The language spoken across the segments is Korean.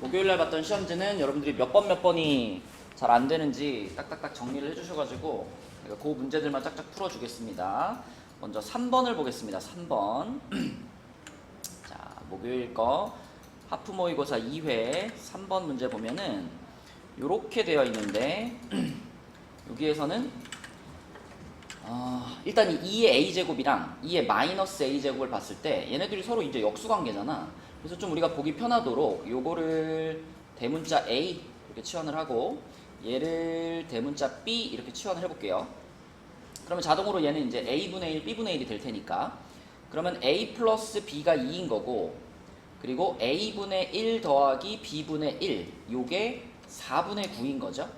목요일 날 봤던 시험지는 여러분들이 몇 번 몇 번이 잘 안 되는지 딱딱딱 정리를 해주셔가지고 그 문제들만 짝짝 풀어주겠습니다. 먼저 3번을 보겠습니다. 3번. 자, 목요일 거 하프 모의고사 2회 3번 문제 보면은 이렇게 되어 있는데 여기에서는 어, 일단 이 2의 a 제곱이랑 2의 마이너스 a 제곱을 봤을 때 얘네들이 서로 이제 역수 관계잖아. 그래서 좀 우리가 보기 편하도록 요거를 대문자 a 이렇게 치환을 하고 얘를 대문자 b 이렇게 치환을 해볼게요. 그러면 자동으로 얘는 이제 a분의 1, b분의 1이 될 테니까 그러면 a 플러스 b가 2인 거고 그리고 a분의 1 더하기 b분의 1 요게 4분의 9인 거죠.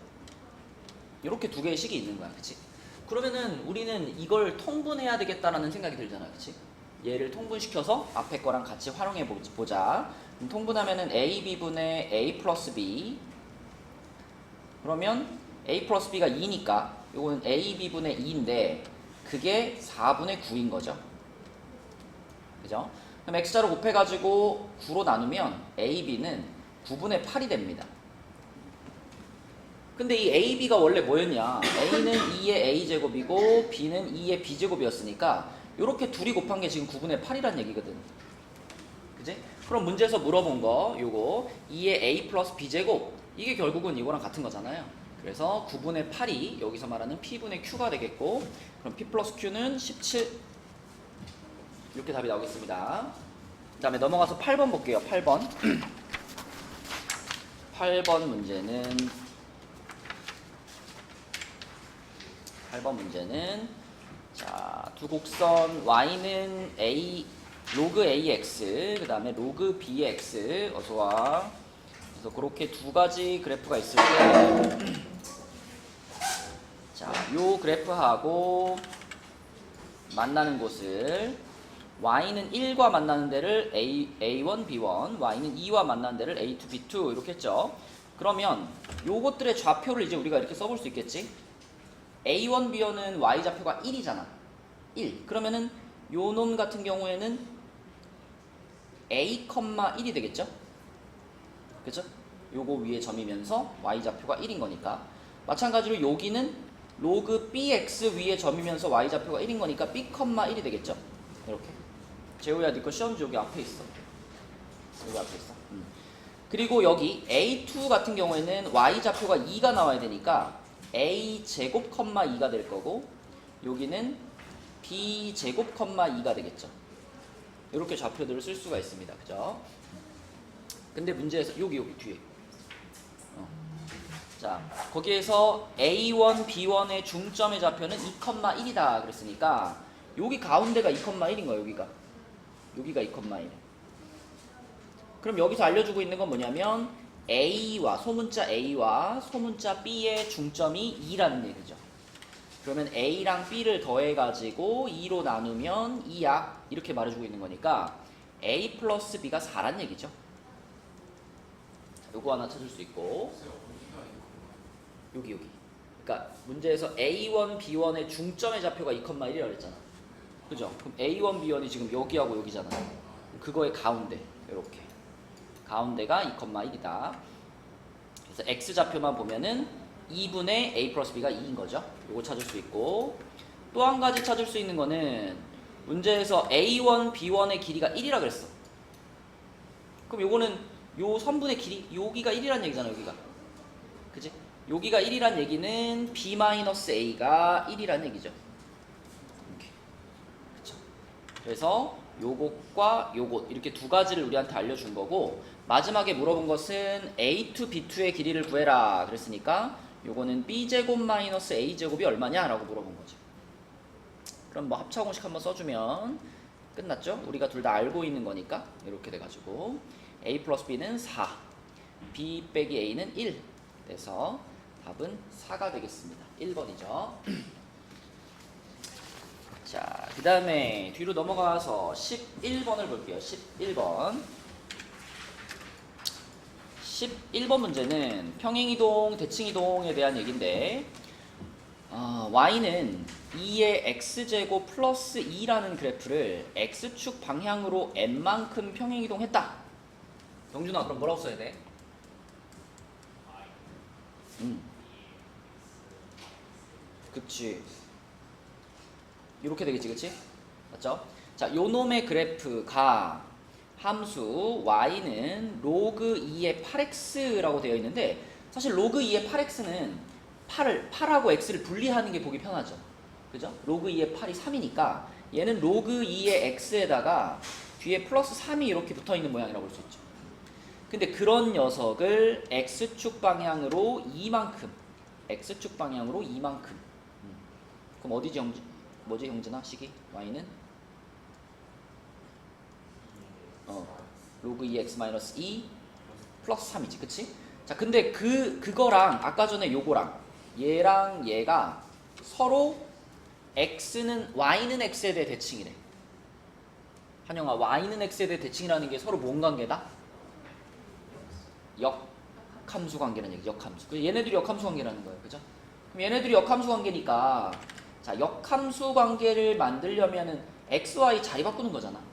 이렇게 두 개의 식이 있는 거야, 그치? 그러면은 우리는 이걸 통분해야 되겠다라는 생각이 들잖아, 그치? 얘를 통분시켜서 앞에 거랑 같이 활용해 보- 보자. 통분하면은 a b분의 a 플러스 b 그러면 a 플러스 b가 2니까 요거는 a b분의 2인데 그게 4분의 9인 거죠. 그죠? 그럼 x자로 곱해가지고 9로 나누면 a b는 9분의 8이 됩니다. 근데 이 a, b가 원래 뭐였냐? a는 2의 a 제곱이고 b는 2의 b 제곱이었으니까 이렇게 둘이 곱한 게 지금 9분의 8이란 얘기거든. 그지? 그럼 문제에서 물어본 거 요거 2의 a 플러스 b 제곱 이게 결국은 이거랑 같은 거잖아요. 그래서 9분의 8이 여기서 말하는 p분의 q가 되겠고 그럼 p 플러스 q는 17 이렇게 답이 나오겠습니다. 그 다음에 넘어가서 8번 볼게요. 8번 8번 문제는 8번 문제는 자, 두 곡선 y는 a 로그 ax 그 다음에 로그 bx 어서 와. 그래서 그렇게 두 가지 그래프가 있을 때 자, 요 그래프하고 만나는 곳을 y는 1과 만나는 데를 a, a1, b1, y는 2와 만나는 데를 a2, b2 이렇게 했죠. 그러면 요것들의 좌표를 이제 우리가 이렇게 써볼 수 있겠지? A1, B1은 Y 좌표가 1이잖아. 1. 그러면은 요 놈 같은 경우에는 A, 1이 되겠죠? 그죠? 요거 위에 점이면서 Y 좌표가 1인 거니까. 마찬가지로 여기는 로그 BX 위에 점이면서 Y 좌표가 1인 거니까 B, 1이 되겠죠? 이렇게. 재호야, 니거 시험지 여기 앞에 있어. 여기 앞에 있어. 음. 그리고 여기 A2 같은 경우에는 Y 좌표가 2가 나와야 되니까 A 제곱 컴마 2가 될 거고 여기는 B 제곱 컴마 2가 되겠죠. 이렇게 좌표들을 쓸 수가 있습니다. 그죠? 근데 문제에서 여기 여기 뒤에 어. 자 거기에서 A1, B1의 중점의 좌표는 2,1이다 그랬으니까 여기 가운데가 2,1인 거야 여기가 여기가 2,1 그럼 여기서 알려주고 있는 건 뭐냐면 A와 소문자 A와 소문자 B의 중점이 2라는 얘기죠. 그러면 A랑 B를 더해가지고 2로 나누면 2야 이렇게 말해주고 있는 거니까 A 플러스 B가 4란 얘기죠. 요거 하나 찾을 수 있고 여기 여기. 그러니까 문제에서 A1, B1의 중점의 좌표가 2,1이라고 그랬잖아. 그죠? 그럼 A1, B1이 지금 여기하고 여기잖아. 그거의 가운데 이렇게. 가운데가 2,1이다. 그래서 x 좌표만 보면은 2분의 a 플러스 b가 2인 거죠. 요거 찾을 수 있고 또 한 가지 찾을 수 있는 거는 문제에서 a1, b1의 길이가 1이라 그랬어. 그럼 요거는 요 선분의 길이 여기가 1이란 얘기잖아, 여기가. 그지? 여기가 1이란 얘기는 b-a가 1이란 얘기죠. 그래서 요것과 요것 이렇게 두 가지를 우리한테 알려준 거고 마지막에 물어본 것은 a to b2의 길이를 구해라 그랬으니까 요거는 b제곱 마이너스 a제곱이 얼마냐 라고 물어본 거죠 그럼 뭐 합차 공식 한번 써주면 끝났죠? 우리가 둘 다 알고 있는 거니까 이렇게 돼가지고 a 플러스 b는 4 b 빼기 a는 1 돼서 답은 4가 되겠습니다 1번이죠 자, 그 다음에 뒤로 넘어가서 11번을 볼게요. 11번. 11번 문제는 평행이동, 대칭이동에 대한 얘기인데, 어, y는 2의 x제곱 플러스 2라는 그래프를 x축 방향으로 n만큼 평행이동했다. 병준아, 그럼 뭐라고 써야 돼? 음. 그치. 이렇게 되겠지, 그치? 맞죠? 자, 요 놈의 그래프가 함수 y는 로그 2의 8x라고 되어 있는데 사실 로그 2의 8x는 8을 8하고 x를 분리하는 게 보기 편하죠. 그죠? 로그 2의 8이 3이니까 얘는 로그 2의 x에다가 뒤에 플러스 3이 이렇게 붙어 있는 모양이라고 볼 수 있죠. 근데 그런 녀석을 x축 방향으로 이만큼 x축 방향으로 이만큼 음. 그럼 어디지 형제? 뭐지 형제나 식이? y는? 어 로그 2x 마이너스 2 플러스 3이지 그치? 자 근데 그 그거랑 아까 전에 요거랑 얘랑 얘가 서로 x는 y는 x에 대해 대칭이래 한영아 y는 x에 대해 대칭이라는 게 서로 뭔 관계다? 역함수 관계라는 얘기 역함수 그 얘네들이 역함수 관계라는 거예요 그죠? 그럼 얘네들이 역함수 관계니까 자 역함수 관계를 만들려면은 x, y 자리 바꾸는 거잖아?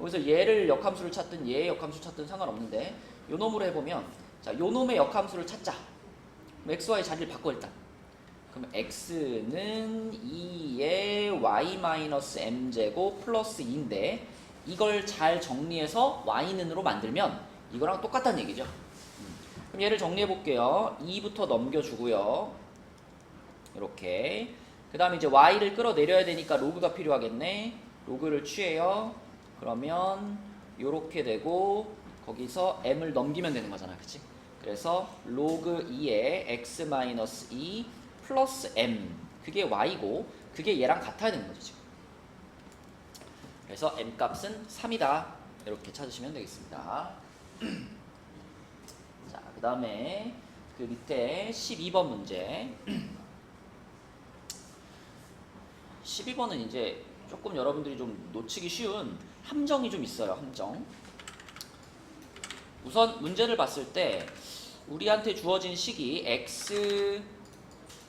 여기서 얘를 역함수를 찾든 얘의 역함수 찾든 상관없는데 요 놈으로 해보면 자, 요 놈의 역함수를 찾자. 그럼 x, y 자리를 바꿔 일단. 그럼 x는 2의 y 마이너스 m 제곱 플러스 2인데 이걸 잘 정리해서 y는으로 만들면 이거랑 똑같다는 얘기죠. 음. 그럼 얘를 정리해 볼게요. 2부터 넘겨주고요. 이렇게. 그 다음에 이제 y를 끌어내려야 되니까 로그가 필요하겠네. 로그를 취해요. 그러면 요렇게 되고 거기서 m을 넘기면 되는 거잖아. 그치? 그래서 로그 2의 x 마이너스 2 플러스 m 그게 y고 그게 얘랑 같아야 되는 거죠. 지금. 그래서 m 값은 3이다. 이렇게 찾으시면 되겠습니다. 자, 그 다음에 그 밑에 12번 문제. 12번은 이제 조금 여러분들이 좀 놓치기 쉬운 함정이 좀 있어요. 함정. 우선 문제를 봤을 때 우리한테 주어진 식이 x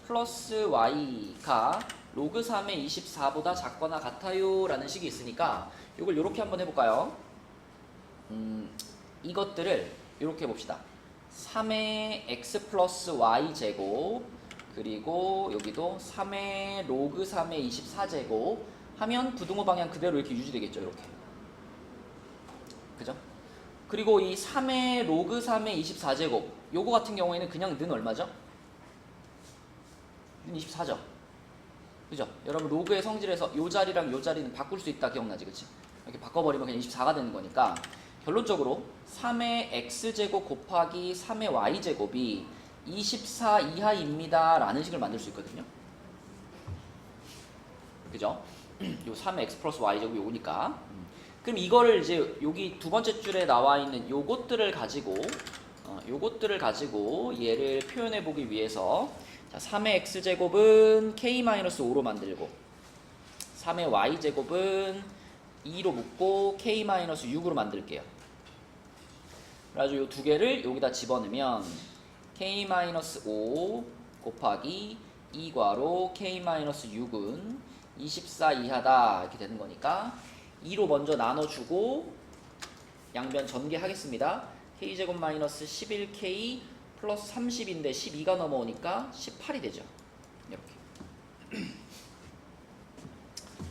플러스 y가 로그 3의 24보다 작거나 같아요 라는 식이 있으니까 이걸 이렇게 한번 해볼까요? 음, 이것들을 이렇게 해봅시다. 3의 x 플러스 y 제곱 그리고 여기도 3의 로그 3의 24제곱 하면 부등호 방향 그대로 이렇게 유지되겠죠 이렇게 그죠? 그리고 이 3의 로그 3의 24제곱 요거 같은 경우에는 그냥 는 얼마죠? 는 24죠 그죠? 여러분 로그의 성질에서 요 자리랑 요 자리는 바꿀 수 있다 기억나지 그치? 이렇게 바꿔버리면 그냥 24가 되는 거니까 결론적으로 3의 x제곱 곱하기 3의 y제곱이 24 이하입니다 라는 식을 만들 수 있거든요 그죠? 요 3의 x 플러스 y제곱이 요거니까 그럼 이거를 이제 여기 두 번째 줄에 나와 있는 요것들을 가지고 어, 요것들을 가지고 얘를 표현해 보기 위해서 자, 3의 x제곱은 k-5로 만들고 3의 y제곱은 2로 묶고 k-6으로 만들게요. 그래가지고 요 두 개를 여기다 집어넣으면 k-5 곱하기 2괄호 k-6은 24 이하다 이렇게 되는 거니까 2로 먼저 나눠주고 양변 전개하겠습니다. k제곱 마이너스 11k 플러스 30인데 12가 넘어오니까 18이 되죠. 이렇게.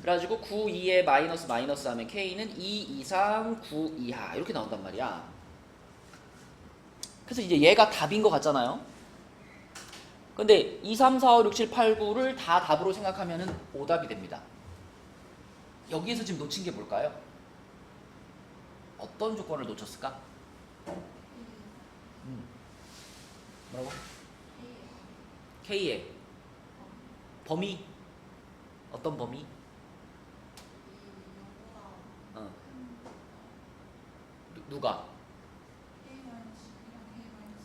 그래가지고 9, 2에 마이너스 마이너스 하면 k는 2 이상 9 이하 이렇게 나온단 말이야. 그래서 이제 얘가 답인 것 같잖아요. 근데 2, 3, 4, 5, 6, 7, 8, 9를 다 답으로 생각하면은 오답이 됩니다. 여기에서 지금 놓친 게 뭘까요? 어떤 조건을 놓쳤을까? 음. 뭐라고? K의 범위 어떤 범위? 어. 누- 누가?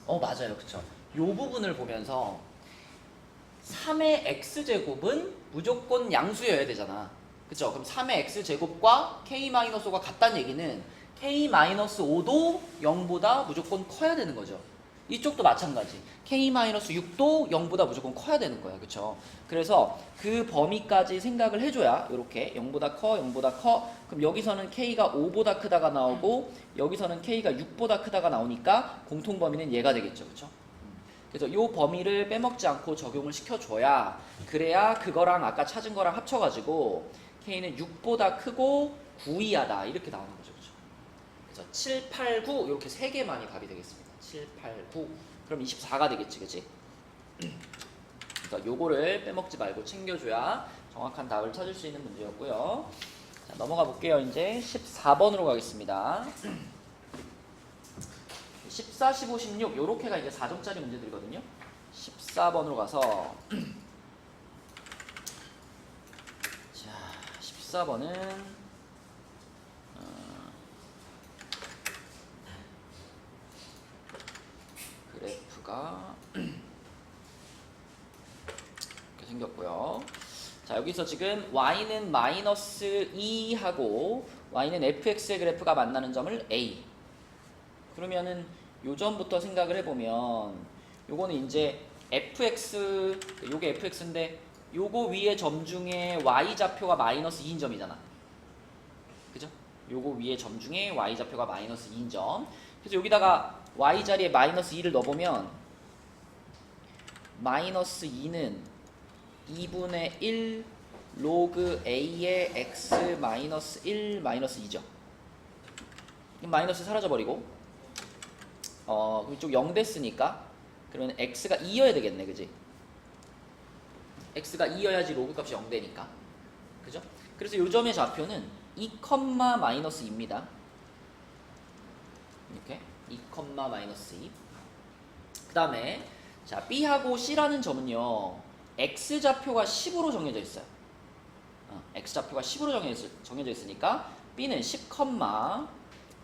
어 맞아요 그쵸 요 부분을 보면서 3의 x제곱은 무조건 양수여야 되잖아 그쵸 그럼 3의 x제곱과 k-5가 같다는 얘기는 k-5도 0보다 무조건 커야 되는 거죠. 이쪽도 마찬가지. K-6도 0보다 무조건 커야 되는 거야. 그쵸? 그래서 그 범위까지 생각을 해줘야 이렇게 0보다 커 0보다 커. 그럼 여기서는 k가 5보다 크다가 나오고 여기서는 k가 6보다 크다가 나오니까 공통 범위는 얘가 되겠죠. 그쵸? 그래서 이 범위를 빼먹지 않고 적용을 시켜줘야 그래야 그거랑 아까 찾은 거랑 합쳐가지고 k는 6보다 크고 9 이하다 이렇게 나오는 거죠. 그죠? 그래서 7, 8, 9 이렇게 세 개만이 답이 되겠습니다. 7, 8, 9 그럼 24가 되겠지, 그치? 그러니까 요거를 빼먹지 말고 챙겨줘야 정확한 답을 찾을 수 있는 문제였고요. 자, 넘어가 볼게요. 이제 14번으로 가겠습니다. 14, 15, 16 요렇게가 이제 4점짜리 문제들이거든요. 14번으로 가서 자, 14번은 어, 그래프가 이렇게 생겼고요. 자 여기서 지금 y는 마이너스 2하고 y는 fx의 그래프가 만나는 점을 a 그러면은 요 점부터 생각을 해보면 요거는 이제 fx 요게 fx인데 요거 위에 점 중에 y 좌표가 마이너스 2인 점이잖아 그죠? 요거 위에 점 중에 y 좌표가 마이너스 2인 점 그래서 여기다가 y 자리에 마이너스 2를 넣어보면 마이너스 2는 2분의 1 로그 a의 x 마이너스 1 마이너스 2죠. 마이너스 사라져버리고 어 그럼 이쪽 0 됐으니까 그러면 x가 2여야 되겠네 그지? X가 2여야지 로그 값이 0 되니까 그죠? 그래서 요 점의 좌표는 2, 마이너스 2입니다. 이렇게 2, 마이너스 2. 그 다음에 자 B하고 C라는 점은요 X 좌표가 10으로 정해져 있어요. 어, X 좌표가 10으로 정해져, 정해져 있으니까 B는 10,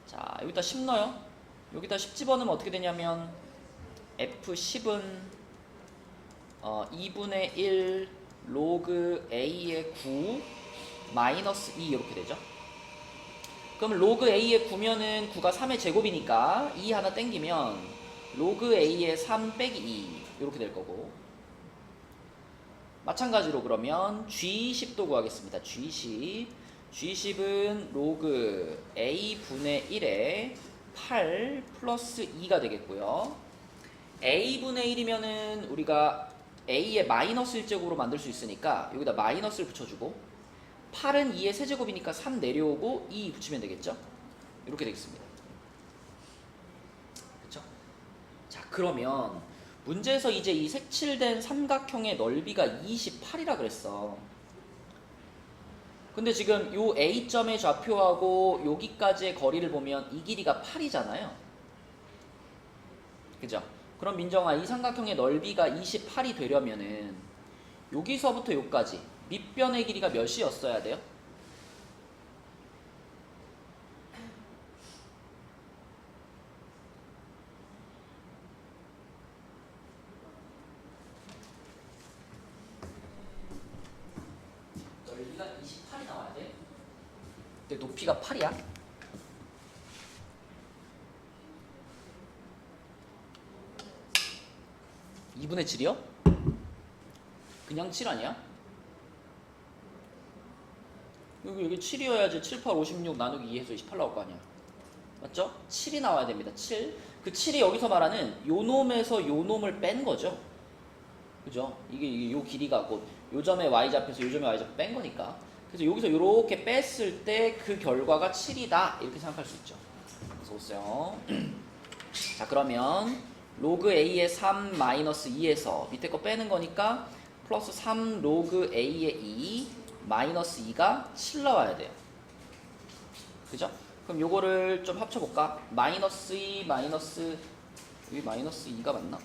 자 여기다 10 넣어요. 여기다 10 집어넣으면 어떻게 되냐면 F10은 어, 2분의 1 로그 A의 9 마이너스 2 이렇게 되죠. 그럼 로그 A의 9면은 9가 3의 제곱이니까 2 하나 땡기면 로그 A의 3 빼기 2 이렇게 될 거고 마찬가지로 그러면 G10도 구하겠습니다. G10 G10은 로그 A분의 1에 8 플러스 2가 되겠고요. A분의 1이면은 우리가 A의 마이너스 1제곱으로 만들 수 있으니까 여기다 마이너스를 붙여주고 8은 2의 세제곱이니까 3 내려오고 2 붙이면 되겠죠? 이렇게 되겠습니다. 그쵸? 자 그러면 문제에서 이제 이 색칠된 삼각형의 넓이가 28이라 그랬어. 근데 지금 요 A점의 좌표하고 여기까지의 거리를 보면 이 길이가 8이잖아요. 그죠? 그럼 민정아 이 삼각형의 넓이가 28이 되려면은 여기서부터 여기까지 밑변의 길이가 몇이었어야 돼요? 넓이가 28이 나와야 돼. 근데 높이가 8이야? 이분의 7이요? 그냥 7 아니야? 여기 여기 7이어야지 7, 8, 56 나누기 2 해서 28 나올 거 아니야. 맞죠? 7이 나와야 됩니다. 7. 그 7이 여기서 말하는 요 놈에서 요 놈을 뺀 거죠. 그죠? 이게, 이게 요 길이가 곧 요점에 y좌표에서 요점에 y좌표 뺀 거니까. 그래서 여기서 요렇게 뺐을 때 그 결과가 7이다. 이렇게 생각할 수 있죠. 그래서 보세요. 자, 그러면 로그 a의 3 마이너스 2에서 밑에 거 빼는 거니까 플러스 3 로그 a의 2 마이너스 2가 7 나와야 돼요. 그죠? 그럼 요거를 좀 합쳐볼까? 마이너스 2 마이너스 여기 마이너스 2가 맞나?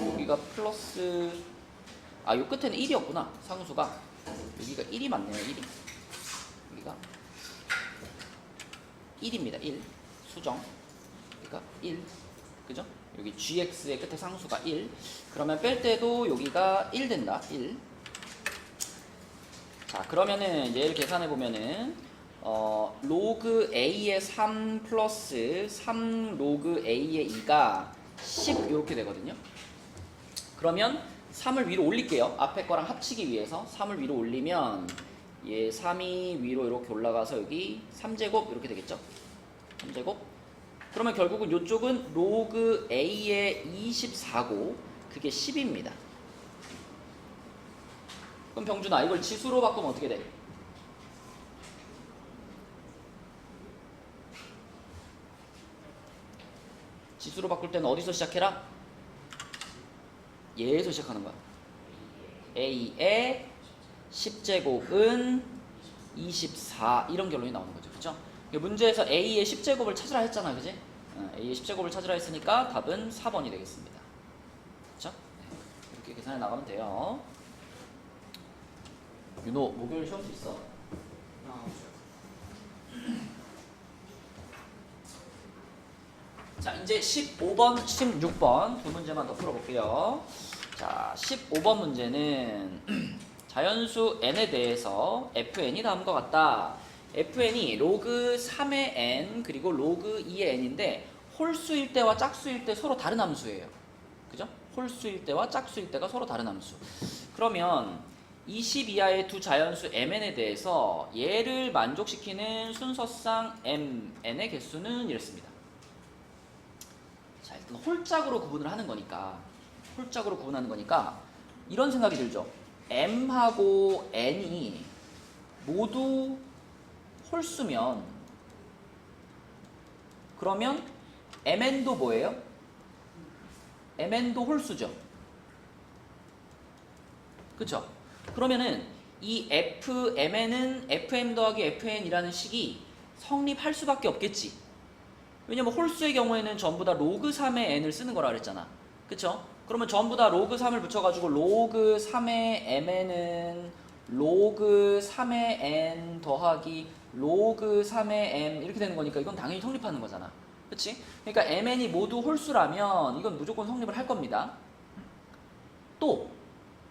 여기가 플러스 아 요 끝에는 1이었구나 상수가 여기가 1이 맞네요 1이 여기가 1입니다 1 수정 여기가 1 그죠? 여기 gx의 끝에 상수가 1 그러면 뺄 때도 여기가 1 된다 1자 그러면은 얘를 계산해 보면은 어 로그 a의 3 플러스 3 로그 a의 2가 10 이렇게 되거든요. 그러면 3을 위로 올릴게요. 앞에 거랑 합치기 위해서 3을 위로 올리면 얘 3이 위로 이렇게 올라가서 여기 3제곱 이렇게 되겠죠. 3제곱 그러면 결국은 이쪽은 로그 A의 24고 그게 10입니다. 그럼 병준아 이걸 지수로 바꾸면 어떻게 돼? 지수로 바꿀 때는 어디서 시작해라? 얘에서 시작하는 거야. A의 10제곱은 24 이런 결론이 나오는 거죠. 그렇죠? 문제에서 A의 10제곱을 찾으라 했잖아. 그지? 어, A의 10제곱을 찾으라 했으니까 답은 4번이 되겠습니다. 그렇죠? 네. 이렇게 계산해 나가면 돼요. 윤호 목요일 쉬울 수 있어? 자, 이제 15번, 16번 두 문제만 더 풀어볼게요. 자, 15번 문제는 자연수 n에 대해서 fn이 다음과 같다. Fn이 로그 3의 n 그리고 로그 2의 n인데 홀수일 때와 짝수일 때 서로 다른 함수예요. 그죠? 홀수일 때와 짝수일 때가 서로 다른 함수. 그러면 20 이하의 두 자연수 mn에 대해서 얘를 만족시키는 순서상 mn의 개수는 이랬습니다. 자, 일단 홀짝으로 구분을 하는 거니까 홀짝으로 구분하는 거니까 이런 생각이 들죠. m하고 n이 모두 홀수면 그러면 mn도 뭐예요? mn도 홀수죠. 그쵸? 그러면은 이 fmn은 fm 더하기 fn이라는 식이 성립할 수밖에 없겠지. 왜냐면 홀수의 경우에는 전부 다 로그 3의 n을 쓰는 거라 그랬잖아. 그쵸? 그러면 전부 다 로그 3을 붙여가지고 로그 3의 mn은 로그 3의 n 더하기 로그 3의 m 이렇게 되는 거니까 이건 당연히 성립하는 거잖아. 그치? 그러니까 mn이 모두 홀수라면 이건 무조건 성립을 할 겁니다. 또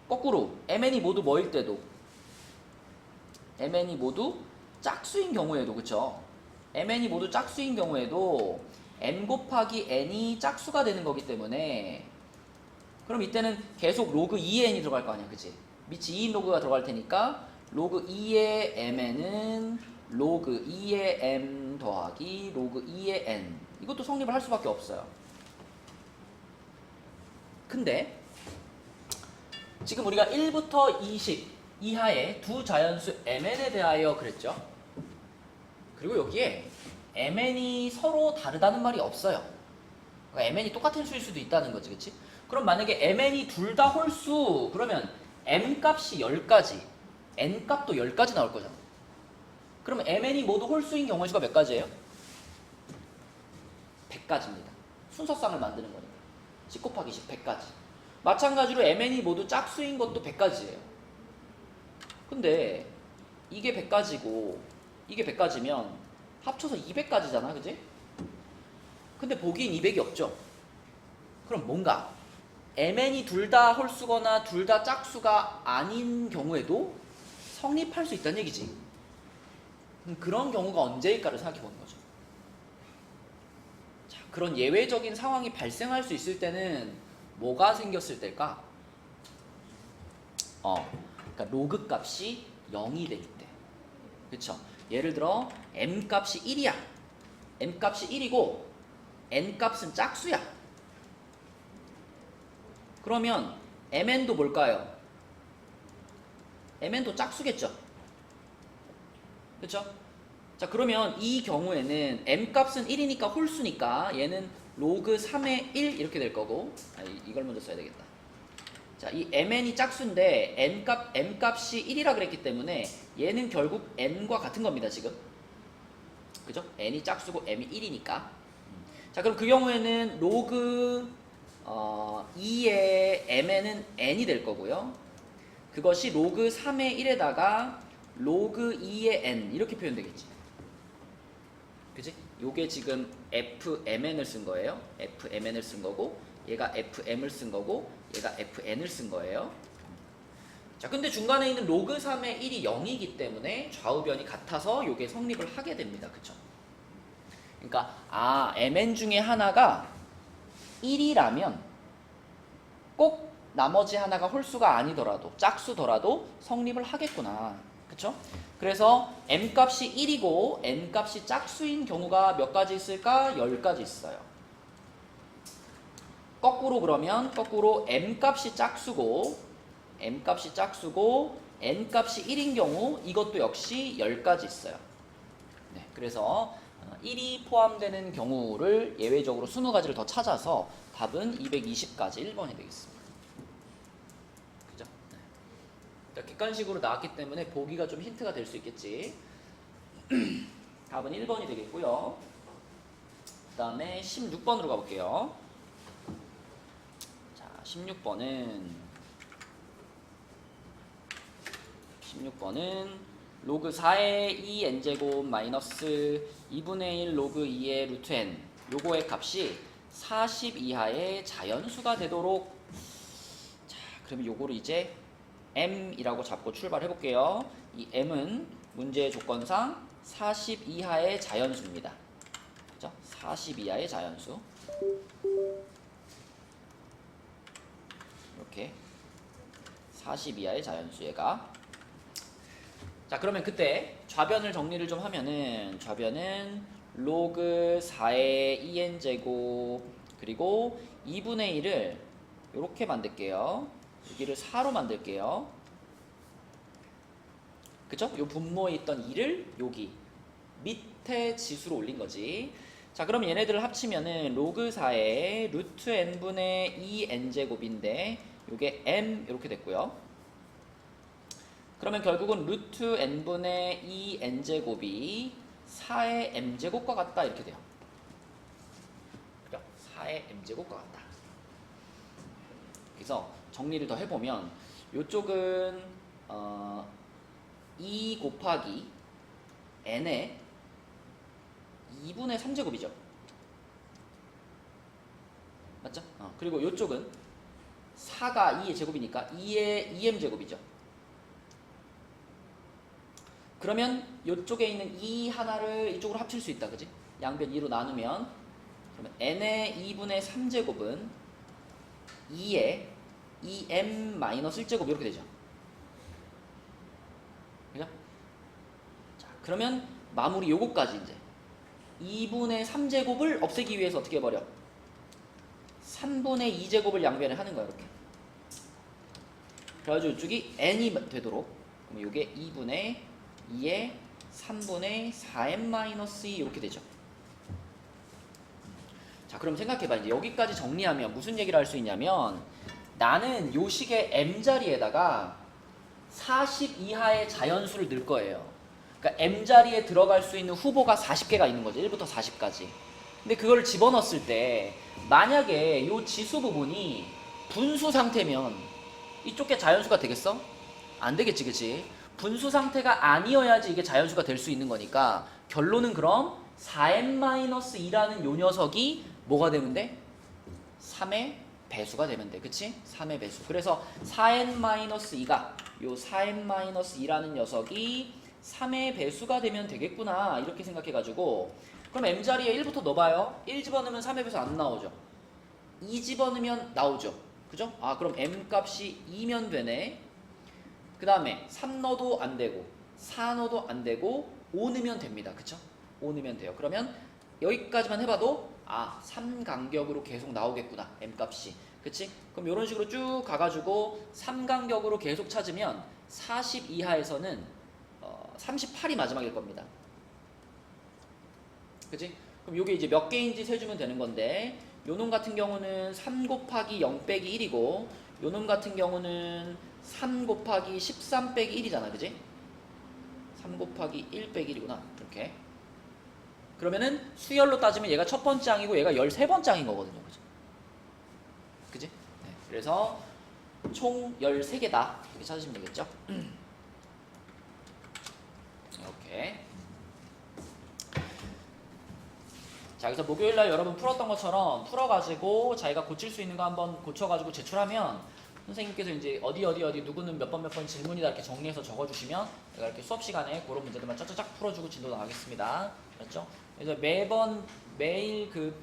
거꾸로 mn이 모두 뭐일 때도 mn이 모두 짝수인 경우에도 그쵸? mn이 모두 짝수인 경우에도 n 곱하기 n이 짝수가 되는 거기 때문에 그럼 이때는 계속 로그 2의 n이 들어갈 거 아니야 그치? 밑이 2인 로그가 들어갈 테니까 로그 2의 mn은 로그 2의 m 더하기 로그 2의 n 이것도 성립을 할 수밖에 없어요 근데 지금 우리가 1부터 20 이하의 두 자연수 mn에 대하여 그랬죠 그리고 여기에 mn이 서로 다르다는 말이 없어요. 그러니까 mn이 똑같은 수일 수도 있다는 거지, 그치? 그럼 만약에 mn이 둘 다 홀수, 그러면 m 값이 10가지, n 값도 10가지 나올 거잖아. 그러면 mn이 모두 홀수인 경우의 수가 몇 가지예요? 100가지입니다. 순서상을 만드는 거니까. 10 곱하기 10, 100가지. 마찬가지로 mn이 모두 짝수인 것도 100가지예요. 근데 이게 100가지고 이게 100가지면 합쳐서 200가지잖아, 그지? 근데 보기엔 200이 없죠. 그럼 뭔가 mn이 둘 다 홀수거나 둘 다 짝수가 아닌 경우에도 성립할 수 있다는 얘기지. 그럼 그런 경우가 언제일까를 생각해 보는 거죠. 자, 그런 예외적인 상황이 발생할 수 있을 때는 뭐가 생겼을 때일까? 어, 그러니까 로그 값이 0이 될 때. 그쵸? 예를 들어 m 값이 1이야. m 값이 1이고 n 값은 짝수야. 그러면 mn도 뭘까요? mn도 짝수겠죠. 그렇죠? 자 그러면 이 경우에는 m 값은 1이니까 홀수니까 얘는 로그 3의 1 이렇게 될 거고 아, 이- 이걸 먼저 써야 되겠다. 자, 이 mn이 짝수인데 n 값 m 값이 1이라 그랬기 때문에 얘는 결국 n과 같은 겁니다, 지금. 그죠? n이 짝수고 m이 1이니까. 자, 그럼 그 경우에는 로그 어, 2의 mn은 n이 될 거고요. 그것이 로그 3의 1에다가 로그 2의 n 이렇게 표현되겠지. 그지? 요게 지금 fmn을 쓴 거예요. fmn을 쓴 거고 얘가 fm을 쓴 거고 얘가 fn을 쓴 거예요. 자, 근데 중간에 있는 로그 3의 1이 0이기 때문에 좌우변이 같아서 요게 성립을 하게 됩니다. 그쵸? 그러니까 아, mn 중에 하나가 1이라면 꼭 나머지 하나가 홀수가 아니더라도 짝수더라도 성립을 하겠구나. 그쵸? 그래서 m 값이 1이고 n 값이 짝수인 경우가 몇 가지 있을까? 10가지 있어요. 거꾸로 그러면 거꾸로 m 값이 짝수고 m 값이 짝수고 n 값이 1인 경우 이것도 역시 10가지 있어요. 네, 그래서 1이 포함되는 경우를 예외적으로 20가지를 더 찾아서 답은 220까지 1번이 되겠습니다. 그죠? 네. 그러니까 객관식으로 나왔기 때문에 보기가 좀 힌트가 될 수 있겠지. 답은 1번이 되겠고요. 그 다음에 16번으로 가볼게요. 자, 16번은 16번은 로그 4의 2n제곱 마이너스 2분의 1 로그 2의 루트 n 요거의 값이 40 이하의 자연수가 되도록 자 그러면 요거를 이제 m이라고 잡고 출발해 볼게요 이 m은 문제의 조건상 40 이하의 자연수입니다 그죠? 40 이하의 자연수 이렇게 40 이하의 자연수 얘가 자 그러면 그때 좌변을 정리를 좀 하면은 좌변은 로그 4의 2n 제곱 그리고 2분의 1을 이렇게 만들게요. 여기를 4로 만들게요. 그죠? 요 분모에 있던 2를 여기 밑에 지수로 올린 거지. 자 그럼 얘네들을 합치면은 로그 4의 루트 n분의 2n 제곱인데 요게 m 이렇게 됐고요. 그러면 결국은 루트 n분의 2 n제곱이 4의 m제곱과 같다 이렇게 돼요. 그죠? 4의 m제곱과 같다. 그래서 정리를 더 해보면 이쪽은 어, 2 곱하기 n의 2분의 3제곱이죠. 맞죠? 어, 그리고 이쪽은 4가 2의 제곱이니까 2의 2m제곱이죠. 그러면 이쪽에 있는 이 하나를 이쪽으로 합칠 수 있다. 그지? 양변 2로 나누면 그러면 n의 2분의 3제곱은 2의 2m 마이너스 1제곱 이렇게 되죠. 그죠? 자, 그러면 마무리 요거까지 이제 2분의 3제곱을 없애기 위해서 어떻게 해버려? 3분의 2제곱을 양변에 하는 거야 이렇게. 그래가지고 이쪽이 n이 되도록 그럼 요게 2분의 2의 3분의 4n-2 이렇게 되죠. 자, 그럼 생각해봐. 이제 여기까지 정리하면 무슨 얘기를 할 수 있냐면 나는 요 식의 m 자리에다가 40 이하의 자연수를 넣을 거예요. 그러니까 m 자리에 들어갈 수 있는 후보가 40개가 있는 거죠. 1부터 40까지. 근데 그걸 집어넣었을 때 만약에 요 지수 부분이 분수 상태면 이쪽 게 자연수가 되겠어? 안 되겠지, 그치? 분수 상태가 아니어야지 이게 자연수가 될 수 있는 거니까 결론은 그럼 4n-2라는 요 녀석이 뭐가 되면 돼? 3의 배수가 되면 돼. 그치? 3의 배수. 그래서 4n-2가 요 4n-2라는 녀석이 3의 배수가 되면 되겠구나. 이렇게 생각해가지고 그럼 m자리에 1부터 넣어봐요. 1 집어넣으면 3의 배수 안 나오죠. 2 집어넣으면 나오죠. 그죠? 아 그럼 m 값이 2면 되네. 그 다음에 3 넣어도 안 되고 4 넣어도 안 되고 5 넣으면 됩니다. 그쵸? 5 넣으면 돼요. 그러면 여기까지만 해봐도 아 3 간격으로 계속 나오겠구나 m값이 그치? 그럼 이런 식으로 쭉 가가지고 3 간격으로 계속 찾으면 40 이하에서는 어, 38이 마지막일 겁니다. 그치? 그럼 이게 이제 몇 개인지 세주면 되는 건데 요놈 같은 경우는 3 곱하기 0 빼기 1이고 요놈 같은 경우는 3 곱하기 13 빼기 1이잖아 그지? 3 곱하기 1 빼기 1이구나 이렇게 그러면은 수열로 따지면 얘가 첫 번째 항이고 얘가 13번째 항인 거거든요 그죠? 그지? 네. 그래서 총 13개다 이렇게 찾으시면 되겠죠? 이렇게 자 그래서 목요일 날 여러분 풀었던 것처럼 풀어가지고 자기가 고칠 수 있는 거 한번 고쳐가지고 제출하면 선생님께서 이제 어디 어디 어디 누구는 몇 번 몇 번 질문이다 이렇게 정리해서 적어주시면 제가 이렇게 수업 시간에 그런 문제들만 짜짜짝 풀어주고 진도 나가겠습니다. 그렇죠? 그래서 매번 매일 그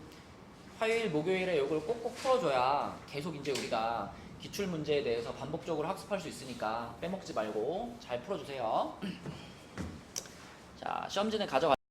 화요일 목요일에 이걸 꼭꼭 풀어줘야 계속 이제 우리가 기출 문제에 대해서 반복적으로 학습할 수 있으니까 빼먹지 말고 잘 풀어주세요. 자, 시험 전에 가져가.